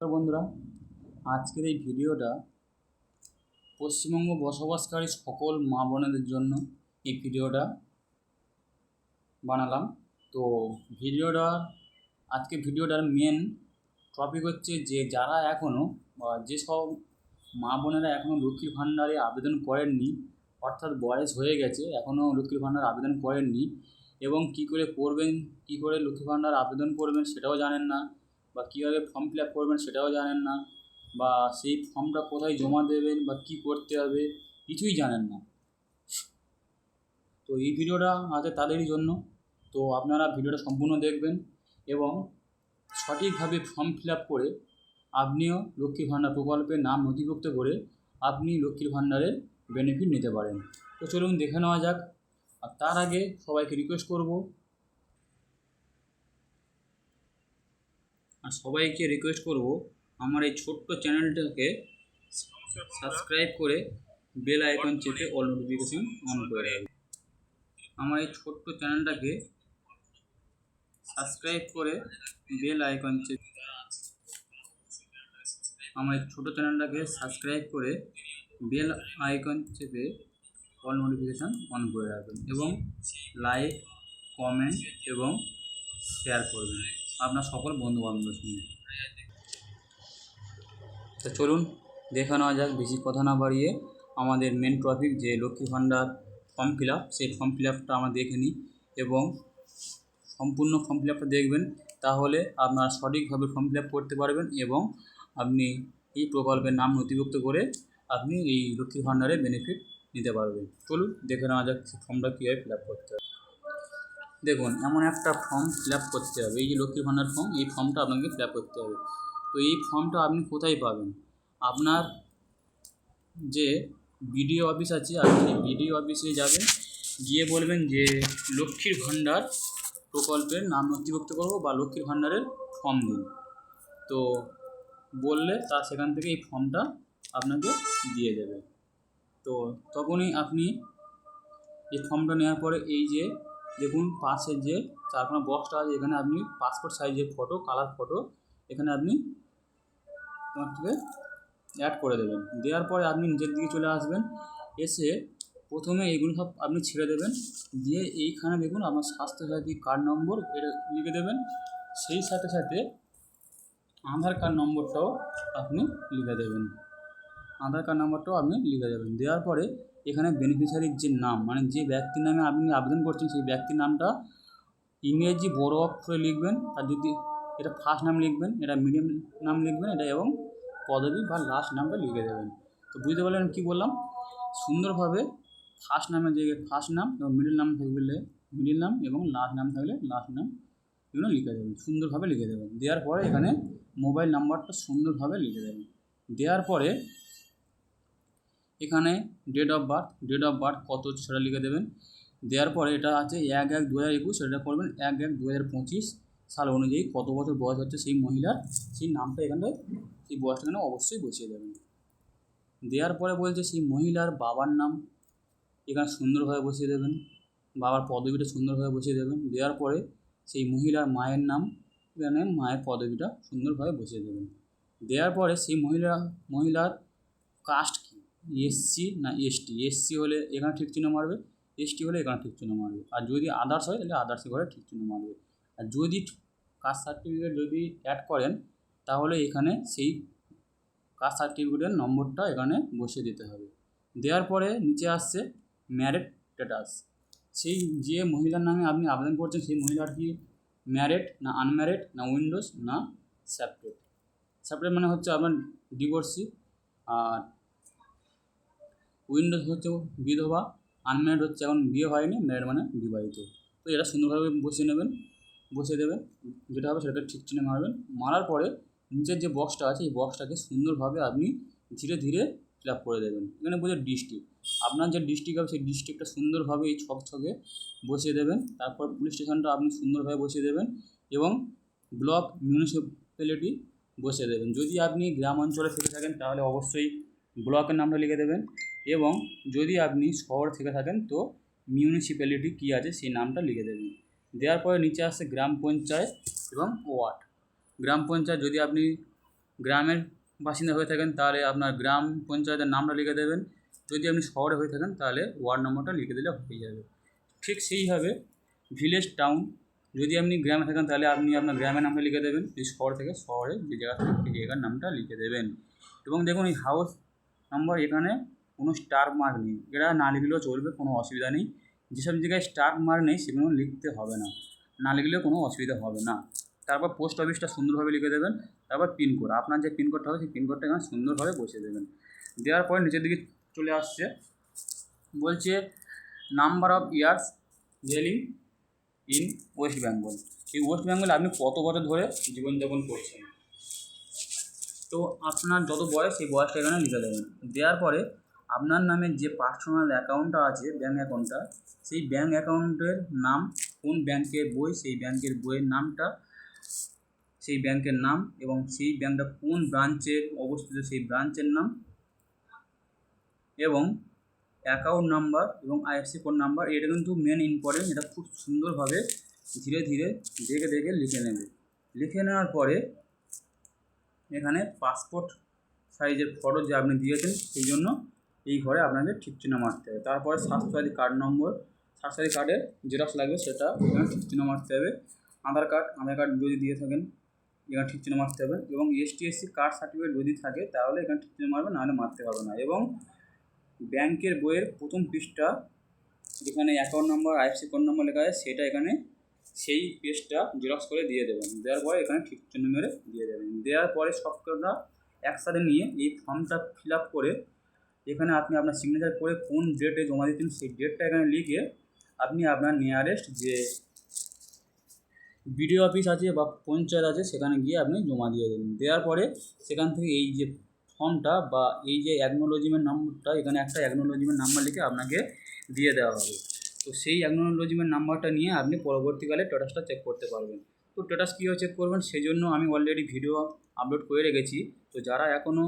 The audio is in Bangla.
তো বন্ধুরা, আজকের এই ভিডিওটা পশ্চিমবঙ্গ বসবাসকারী সকল মা বোনেদের জন্য এই ভিডিওটা বানালাম। তো ভিডিওটা আজকে ভিডিওটার মেন টপিক হচ্ছে যে যারা এখনও যেসব মা বোনেরা এখনও লক্ষ্মীর ভাণ্ডারে আবেদন করেননি, অর্থাৎ বয়স হয়ে গেছে এখনও লক্ষ্মীর ভাণ্ডার আবেদন করেননি এবং কী করে করবেন, কী করে লক্ষ্মীর ভাণ্ডার আবেদন করবেন সেটাও জানেন না বা কীভাবে ফর্ম ফিল আপ করবেন সেটাও জানেন না বা সেই ফর্মটা কোথায় জমা দেবেন বা কী করতে হবে কিছুই জানেন না। তো এই ভিডিওটা আছে তাদেরই জন্য। তো আপনারা ভিডিওটা সম্পূর্ণ দেখবেন এবং সঠিকভাবে ফর্ম ফিল আপ করে আপনিও লক্ষ্মীর ভাণ্ডার প্রকল্পের নাম নথিভুক্ত করে আপনি লক্ষ্মীর ভাণ্ডারের বেনিফিট নিতে পারেন। তো চলুন দেখে নেওয়া যাক। আর তার আগে সবাইকে রিকোয়েস্ট করব আর সবাইকে রিকোয়েস্ট করব আমার এই ছোট্ট চ্যানেলটাকে সাবস্ক্রাইব করে বেল আইকন চেপে অল নোটিফিকেশন অন করে রাখবেন আমার এই ছোট্ট চ্যানেলটাকে সাবস্ক্রাইব করে বেল আইকন চেপে আমার এই ছোটো চ্যানেলটাকে সাবস্ক্রাইব করে বেল আইকন চেপে অল নোটিফিকেশান অন করে রাখবেন এবং লাইক কমেন্ট এবং শেয়ার করবেন। আপনার সকল বন্ধু বান্ধবের সঙ্গে। তো চলুন, দেখে নেওয়া যাক, বেশি কথা না বাড়িয়ে আমাদের মেন টপিক যে Lakshmi Bhandar form fill up সেই ফর্ম ফিল আপটা আমরা দেখে নিই এবং সম্পূর্ণ ফর্ম ফিল আপটা দেখবেন, তাহলে আপনারা সঠিকভাবে ফর্ম ফিল আপ করতে পারবেন এবং আপনি এই প্রকল্পের নাম নথিভুক্ত করে আপনি এই লক্ষ্মী ভাণ্ডারের বেনিফিট নিতে পারবেন। চলুন, দেখে নেওয়া যাক ফর্মটা কীভাবে ফিল আপ করতে হবে দেখুন, এমন একটা ফর্ম ফিল আপ করতে হবে। এই যে লক্ষ্মী ভাণ্ডার ফর্ম এই ফর্মটা আপনাকে ফিল আপ করতে হবে। তো এই ফর্মটা আপনি কোথায় পাবেন? আপনার যে বিডিও অফিস আছে, আপনি বিডিও অফিসে যাবেন, গিয়ে বলবেন যে লক্ষ্মীর ভাণ্ডার প্রকল্পের নাম নথিভুক্ত করব বা লক্ষ্মীর ভাণ্ডারের ফর্ম দিন। তো বললে তা সেখান থেকে এই ফর্মটা আপনাকে দিয়ে দেবে। তো তখনই আপনি এই ফর্মটা নেওয়ার পরে এই যে দেখুন পাশের যে চারখানা বক্সটা আছে, এখানে আপনি পাসপোর্ট সাইজের ফটো কালার ফটো এখানে আপনি থেকে অ্যাড করে দেবেন। দেওয়ার পরে আপনি নিজের দিকে চলে আসবেন, এসে প্রথমে এইগুলো সব আপনি ছেড়ে দেবেন। দিয়ে এইখানে দেখুন আপনার স্বাস্থ্যসাথী কার্ড নম্বর এটা লিখে দেবেন। সেই সাথে সাথে আধার কার্ড নম্বরটাও আপনি লিখে দেবেন। আধার কার্ড নম্বরটাও আপনি লিখে দেবেন। দেওয়ার পরে এখানে বেনিফিশিয়ারির যে নাম মানে যে ব্যক্তির নামে আপনি আবেদন করছেন, সেই ব্যক্তির নামটা ইংরেজি বড় অক্ষরে লিখবেন আর যদি এটা ফার্স্ট নাম লিখবেন, এটা মিডিয়াম নাম লিখবেন, এটা এবং পদবী বা লাস্ট নামটা লিখে দেবেন। তো বুঝতে পারলেন কী বললাম? সুন্দরভাবে ফার্স্ট নামের জায়গায় ফার্স্ট নাম এবং মিডিল নাম থাকলে মিডিল নাম এবং লাস্ট নাম থাকলে লাস্ট নাম এগুলো লিখে দেবেন, সুন্দরভাবে লিখে দেবেন। দেওয়ার পরে এখানে মোবাইল নাম্বারটা সুন্দরভাবে লিখে দেবেন। দেওয়ার পরে এখানে date of birth date of birth কত সেটা লিখে দেবেন। দেওয়ার পরে এটা আছে এক এক দু হাজার একুশ, সেটা করবেন এক এক দু হাজার পঁচিশ সাল অনুযায়ী কত বছর বয়স হচ্ছে সেই মহিলার, সেই নামটা এখানে, সেই বয়সটা এখানে অবশ্যই বসিয়ে দেবেন। দেওয়ার পরে বলছে সেই মহিলার বাবার নাম, এখানে সুন্দরভাবে বসিয়ে দেবেন। বাবার পদবিটা সুন্দরভাবে বসিয়ে দেবেন। দেওয়ার পরে সেই মহিলার মায়ের নাম, এখানে মায়ের পদবিটা সুন্দরভাবে বসিয়ে দেবেন। দেওয়ার পরে সেই মহিলা, মহিলার কাস্ট এসসি না এসটি এসসি হলে এখানে ঠিক চিহ্ন মারবে এসটি হলে এখানে ঠিক চিহ্ন মারবে। আর যদি আদার্স হয়, তাহলে আদার্সে ঘরে ঠিক চিহ্ন মারবে। আর যদি কাস্ট সার্টিফিকেট যদি অ্যাড করেন, তাহলে এখানে সেই কাস্ট সার্টিফিকেটের নম্বরটা এখানে বসিয়ে দিতে হবে। দেওয়ার পরে নিচে আসছে ম্যারেড স্ট্যাটাস সেই যে মহিলার নামে আপনি আবেদন করছেন, সেই মহিলার কি ম্যারেড না আনম্যারেড না উইন্ডোজ না সেপারেট সেপারেট মানে হচ্ছে আপনার ডিভোর্সি আর উইন্ডোজ হচ্ছে বিধবা, আনম্যারিড হচ্ছে এখন বিয়ে হয়নি ম্যারিড মানে বিবাহিত। তো এটা সুন্দরভাবে বসিয়ে নেবেন, বসিয়ে দেবেন, যেটা হবে সেটাকে ঠিক চিনে মারবেন। মারার পরে নিচের যে বক্সটা আছে, এই বক্সটাকে সুন্দরভাবে আপনি ধীরে ধীরে ফিল করে দেবেন। এখানে বোঝে ডিস্ট্রিক্ট আপনার যে ডিস্ট্রিক্ট হবে, সেই ডিস্ট্রিক্টটা সুন্দরভাবে এই ছক ছকে বসিয়ে দেবেন। তারপর পুলিশ স্টেশনটা আপনি সুন্দরভাবে বসিয়ে দেবেন এবং ব্লক মিউনিসিপ্যালিটি বসিয়ে দেবেন। যদি আপনি গ্রাম অঞ্চলে থেকে থাকেন, তাহলে অবশ্যই ব্লকের নামটা লিখে দেবেন। এবং যদি আপনি শহর থেকে থাকেন, তো মিউনিসিপ্যালিটি কী আছে, সেই নামটা লিখে দেবেন। দেওয়ার পরে নিচে আসছে গ্রাম পঞ্চায়েত এবং ওয়ার্ড। গ্রাম পঞ্চায়েত যদি আপনি গ্রামের বাসিন্দা হয়ে থাকেন, তাহলে আপনার গ্রাম পঞ্চায়েতের নামটা লিখে দেবেন। যদি আপনি শহরে হয়ে থাকেন, তাহলে ওয়ার্ড নম্বরটা লিখে দিলে হয়ে যাবে। ঠিক সেইভাবে ভিলেজ টাউন যদি আপনি গ্রামে থাকেন, তাহলে আপনি আপনার গ্রামের নামটা লিখে দেবেন। যদি শহর থেকে শহরে যে জায়গা থাকে সেই জায়গার নামটা লিখে দেবেন। এবং দেখুন এই হাউস নাম্বার এখানে কোনো স্টার মার্ক নেই। এটা না লিখলেও চলবে, কোনো অসুবিধা নেই। যেসব জায়গায় স্টার মার্ক নেই, সেগুলো লিখতে হবে না। না লিখলেও কোনো অসুবিধা হবে না। তারপর পোস্ট অফিসটা সুন্দরভাবে লিখে দেবেন, তারপর পিনকোড আপনার যে পিনকোডটা হবে, সেই পিনকোডটা এখানে সুন্দরভাবে বসিয়ে দেবেন। দেওয়ার পরে নিচের দিকে চলে আসছে। বলছে number of years dealing in West Bengal এই ওয়েস্ট বেঙ্গলে আপনি কত বছর ধরে জীবনযাপন করছেন? তো আপনার যত বয়স, সেই বয়সটা এখানে লিখে দেবেন। দেওয়ার পরে আপনার নামে যে পার্সোনাল অ্যাকাউন্টটা আছে ব্যাঙ্ক অ্যাকাউন্টটা সেই ব্যাঙ্ক অ্যাকাউন্টের নাম, কোন ব্যাংকের বই, সেই ব্যাংকের বইয়ের নামটা, সেই ব্যাংকের নাম এবং সেই ব্যাংকটা কোন ব্রাঞ্চে অবস্থিত সেই ব্রাঞ্চের নাম এবং অ্যাকাউন্ট নাম্বার এবং আইএফসি কোড নাম্বার এটা কিন্তু মেন ইম্পর্টেন্ট এটা খুব সুন্দরভাবে ধীরে ধীরে দেখে দেখে লিখে নেবে। লিখে নেওয়ার পরে এখানে পাসপোর্ট সাইজের ফটো যে আপনি দিয়েছেন, সেই জন্য এই ঘরে আপনাকে ঠিক চিহ্ন মারতে হবে। তারপরে স্বাস্থ্যসাথী কার্ড নম্বর স্বাস্থ্যসাথী কার্ডের জেরক্স লাগবে, সেটা এখানে ঠিক চিহ্ন মারতে হবে। আধার কার্ড আধার কার্ড যদি দিয়ে থাকেন, এখানে ঠিক চিহ্ন মারতে হবে। এবং এসটি এসসি কার্ড সার্টিফিকেট যদি থাকে, তাহলে এখানে ঠিক চিহ্ন মারবে, নাহলে মারতে পারবে না। এবং ব্যাংকের বইয়ের প্রথম পৃষ্ঠা, যেখানে account number IFSC code number লেখা আছে, সেটা এখানে সেই পেজটা জেরক্স করে দিয়ে দেবেন। দেওয়ার পরে এখানে ঠিক চিহ্ন মেরে দিয়ে দেবেন। দেওয়ার পরে সবকটা একসাথে নিয়ে এই ফর্মটা ফিল আপ করে এখানে আপনি আপনার সিগনেচার করে কোন ডেটে জমা দিচ্ছেন সেই ডেটটা এখানে লিখে আপনি আপনার নিয়ারেস্ট যে বিডিও অফিস আছে বা পঞ্চায়েত আছে সেখানে গিয়ে আপনি জমা দিয়ে দেবেন। দেওয়ার পরে সেখান থেকে এই যে ফর্মটা বা এই যে অ্যাকনোলজিমেন্ট নাম্বারটা এখানে একটা অ্যাকনোলজিমেন্ট নাম্বার লিখে আপনাকে দিয়ে দেওয়া হবে। তো সেই অ্যাকনোলজিমেন্ট নাম্বারটা নিয়ে আপনি পরবর্তীকালে স্ট্যাটাসটা চেক করতে পারবেন। তো স্ট্যাটাস কীভাবে চেক করবেন? সেই জন্য আমি অলরেডি ভিডিও আপলোড করে রেখেছি। তো যারা এখনও